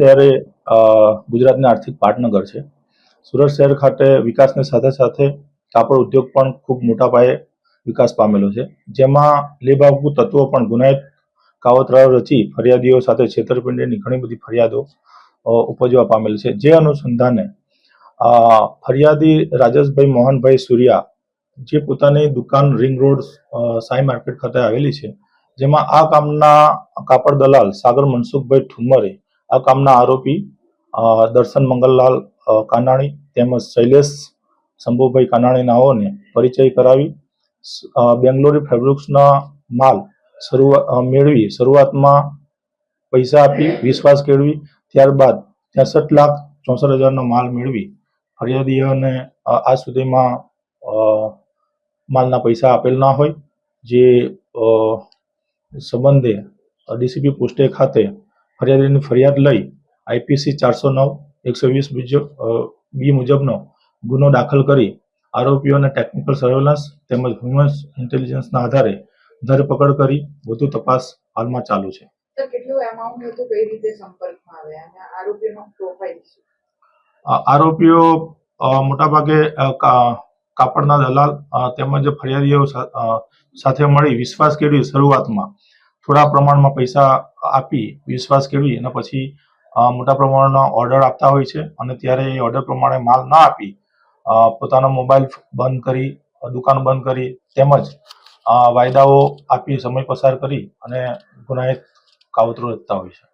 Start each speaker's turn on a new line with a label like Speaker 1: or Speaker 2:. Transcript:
Speaker 1: શહેર એ ગુજરાતના આર્થિક પાટનગર છે. સુરત શહેર ખાતે વિકાસની સાથે સાથે કાપડ ઉદ્યોગ પણ ખૂબ મોટા પાયે વિકાસ પામેલો છે. જેમાં લેબાગુ તત્વો પણ ગુનાહિત કાવતરાઓ રચી ફરિયાદીઓ સાથે છેતરપિંડીની ઘણી બધી ફરિયાદો ઉપજવા પામેલ છે. જે અનુસંધાને ફરિયાદી રાજેશભાઈ મોહનભાઈ સૂર્યા, જે પોતાની દુકાન રિંગ રોડ સાઈ માર્કેટ ખાતે આવેલી છે, જેમાં આ કામના કાપડ દલાલ સાગર મનસુખભાઈ ઠુમરે આ કામના આરોપી દર્શન મંગલલાલ કાનાણી તેમજ શૈલેષ શંભુભાઈ કાનાણી નાઓને પરિચય કરાવી. બેંગ્લોરી ફેબ્રિક્સના માલ શરૂઆત મેળવી, શરૂઆતમાં પૈસા આપી, વિશ્વાસ કેળવી, ત્યારબાદ ત્રેસઠ લાખ ચોસઠ હજારનો માલ મેળવી ફરિયાદીઓને આજ સુધીમાં માલના પૈસા આપેલ ના હોય, જે સંબંધે ડીસીપી પોસ્ટે ખાતે ફરિયાદીની ફરિયાદ લઈ આઈપીસી ચારસો નવ એકસો વીસ બી મુજબનો ગુનો દાખલ કરી આરોપીઓને ટેકનિકલ સર્વેલન્સ તેમજ હ્યુમન ઇન્ટેલિજન્સના આધારે ધરપકડ કરી વધુ તપાસ હાલમાં ચાલુ છે. આરોપીઓ મોટાભાગે કાપડના દલાલ તેમજ ફરિયાદીઓ સાથે મળી વિશ્વાસ કેળવી શરૂઆતમાં થોડા પ્રમાણમાં પૈસા આપી, વિશ્વાસ કેળવી અને પછી મોટા પ્રમાણનો ઓર્ડર આપતા હોય છે અને ત્યારે એ ઓર્ડર પ્રમાણે માલ ના આપી પોતાનો મોબાઈલ બંધ કરી, દુકાન બંધ કરી, તેમજ વાયદાઓ આપી, સમય પસાર કરી અને ગુનાહિત કાવતરો રચતા હોય છે.